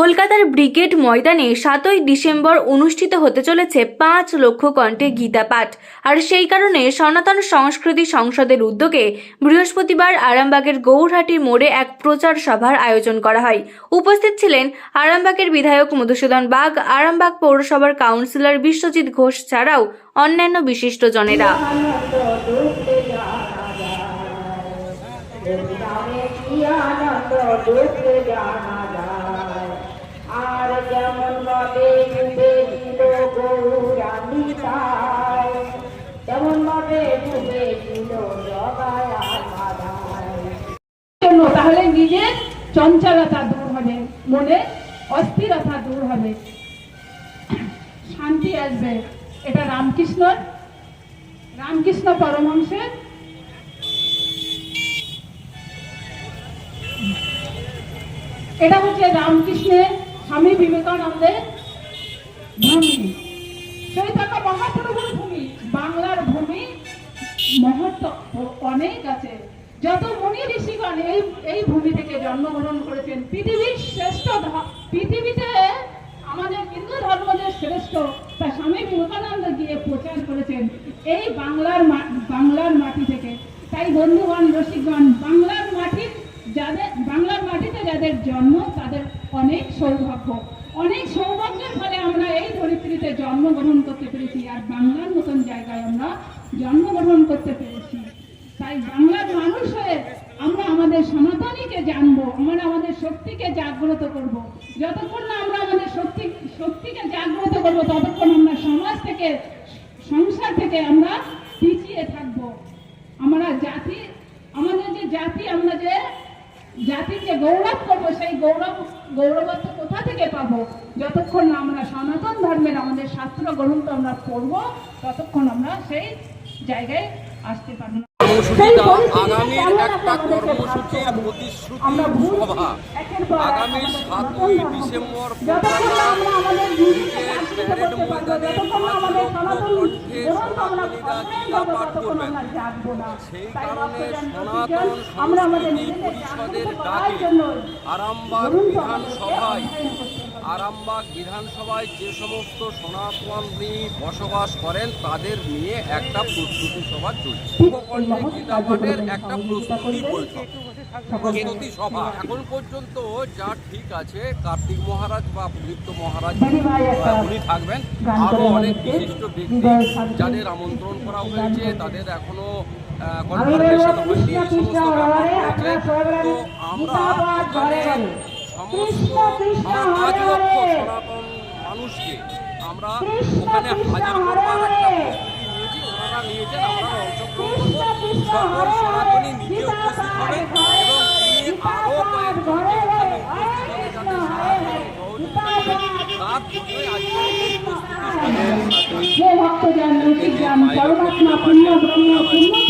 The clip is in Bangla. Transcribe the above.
কলকাতার ব্রিগেড ময়দানে সাতই ডিসেম্বর অনুষ্ঠিত হতে চলেছে পাঁচ লক্ষ কণ্ঠে গীতা পাঠ আর সেই কারণে সনাতন সংস্কৃতি সংসদের উদ্যোগে বৃহস্পতিবার আরামবাগের গৌরহাটির মোড়ে এক প্রচার সভার আয়োজন করা হয়। উপস্থিত ছিলেন আরামবাগের বিধায়ক মধুসূদন বাগ, আরামবাগ পৌরসভার কাউন্সিলর বিশ্বজিৎ ঘোষ ছাড়াও অন্যান্য বিশিষ্টজনেরা জানা তাহলে নিজের চঞ্চলতা দূর হবে, মনে অস্থিরতা দূর হবে। শান্তি আসবে। এটা রামকৃষ্ণর রামকৃষ্ণ পরমহংসের এটা হচ্ছে রামকৃষ্ণের স্বামী বিবেকানন্দের ভূমি। চৈতন্য মহাপ্রভুর ভূমি ভূমি মহত্ব অনেক আছে। যত মুনি ঋষিগণ এই এই ভূমি থেকে জন্মগ্রহণ করেছেন, পৃথিবীর শ্রেষ্ঠ পৃথিবীতে আমাদের হিন্দু ধর্ম যে শ্রেষ্ঠ তা স্বামী বিবেকানন্দ গিয়ে প্রচার করেছেন এই বাংলার বাংলার মাটি থেকে। তাই বন্ধুগণ, রসিকগণ, বাংলার মাটির যাদের, বাংলার মাটিতে যাদের জন্ম, তাদের অনেক সৌভাগ্য। অনেক সৌভাগ্যের ফলে আমরা এই ধরিত্রীতে জন্মগ্রহণ করতে পেরেছি। আর বাংলার মতন জায়গায় আমরা জন্মগ্রহণ করতে পেরেছি। তাই বাংলার মানুষ হয়ে আমরা আমাদের সনাতনীকে জানব, আমরা আমাদের শক্তিকে জাগ্রত করব। যতক্ষণ না আমরা আমাদের শক্তি, শক্তিকে জাগ্রত করব, ততক্ষণ আমরা সমাজ থেকে, সংসার থেকে আমরা পিছিয়ে থাকব। আমরা জাতি, আমাদের যে জাতি, আমরা যে জাতির যে গৌরব করব, সেই গৌরব, গৌরবত্ব কোথা থেকে পাবো? যতক্ষণ না আমরা সনাতন ধর্মের আমাদের শাস্ত্র গ্রন্থ আমরা পড়ব, ততক্ষণ আমরা সেই জায়গায় আসতে পারব না। আগামীর একটা কর্মসূচির প্রতিশ্রুতি সভা আগামী সাতই ডিসেম্বর প্যারেড ময়দানে কণ্ঠে সনাতনীরা গীতা পাঠ করবেন। আমরা জাগবো না। সেই কারণে সনাতন রসিকজন, আমরা আমাদের সংস্কৃতি পরিষদের ডাকে আরামবাগ বিধানসভায়। আরামবাগ বিধানসভায় যে সমস্ত সনাতনী বসবাস করেন, তাদের নিয়ে একটা প্রস্তুতি সভা চলছে। একটা প্রস্তুতি বৈঠক। প্রস্তুতি সভা। এখন পর্যন্ত যা ঠিক আছে, কার্তিক মহারাজ বা বৃত্ত মহারাজ, উনি থাকবেন। আরও অনেক বিশিষ্ট ব্যক্তি যাদের আমন্ত্রণ করা হয়েছে, তাদের এখনও কনফার্মেশন তো আমরা সমস্ত পাঁচ লক্ষ সনাতন মানুষকে আমরা ওখানে হাজির করবার একটা প্রস্তুতি নিয়েছি ওনারা নিয়েছেন আমরা অংশগ্রহণ করব। সকল সনাতনী নিজে উপস্থিত হবেন এবং তিনি আরও কয়েকজনকে এখানে উপস্থিত হবে যাতে সনাতন তার জন্যই আজকের প্রস্তুতি ভক্তজন রসিকজন পরমাত্মা পূর্ণ ব্রহ্ম পূর্ণ